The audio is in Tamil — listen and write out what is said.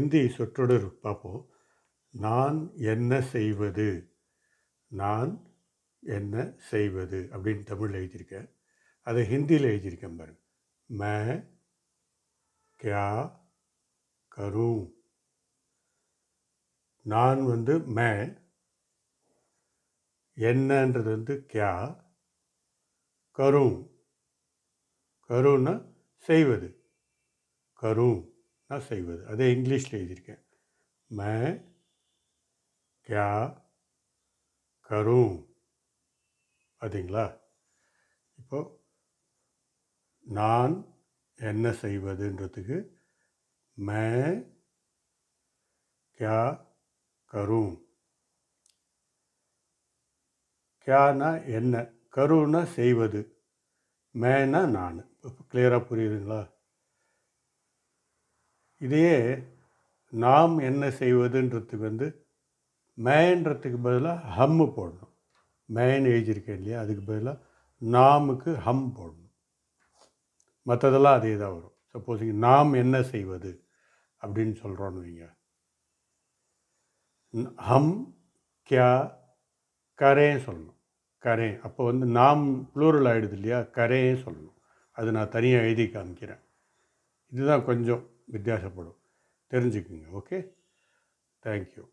ஹிந்தி சொற்றொடர் பார்ப்போம். நான் என்ன செய்வது? நான் என்ன செய்வது? அப்படின்னு தமிழில் எழுதியிருக்கேன். அதை ஹிந்தியில் எழுதியிருக்கேன் பாருங்க மே கியா கரும் நான் வந்து மே என்னன்றது வந்து கியா கரும் கருன்னா செய்வது. கரும் நான் செய்வது. அதே இங்கிலீஷில் எழுதியிருக்கேன். மே கியா கரும். பார்த்தீங்களா இப்போ நான் என்ன செய்வதுன்றதுக்கு மே கியா கரும். கியானா என்ன? கருன்னா செய்வது. மேனா நான். இப்போ கிளியராக புரியுதுங்களா? இதையே நாம் என்ன செய்வதுன்றதுக்கு வந்து மேன்றதுக்கு பதிலாக ஹம்மு போடணும். மேன் எழுதியிருக்கேன் இல்லையா? அதுக்கு பதிலாக நாமுக்கு ஹம் போடணும். மற்றதெல்லாம் அதே தான் வரும். சப்போஸ் இங்கே நாம் என்ன செய்வது அப்படின்னு சொல்கிறோன்னு வைங்க. ஹம் கியா கரேன்னு சொல்லணும். கரேன் அப்போ வந்து நாம் ப்ளூரல் ஆகிடுது இல்லையா? கரேன்னு சொல்லணும். அது நான் தனியாக எழுதி காமிக்கிறேன். இதுதான் கொஞ்சம் வித்தியாசப்படும். தெரிஞ்சுக்குங்க ஓகே தேங்க்யூ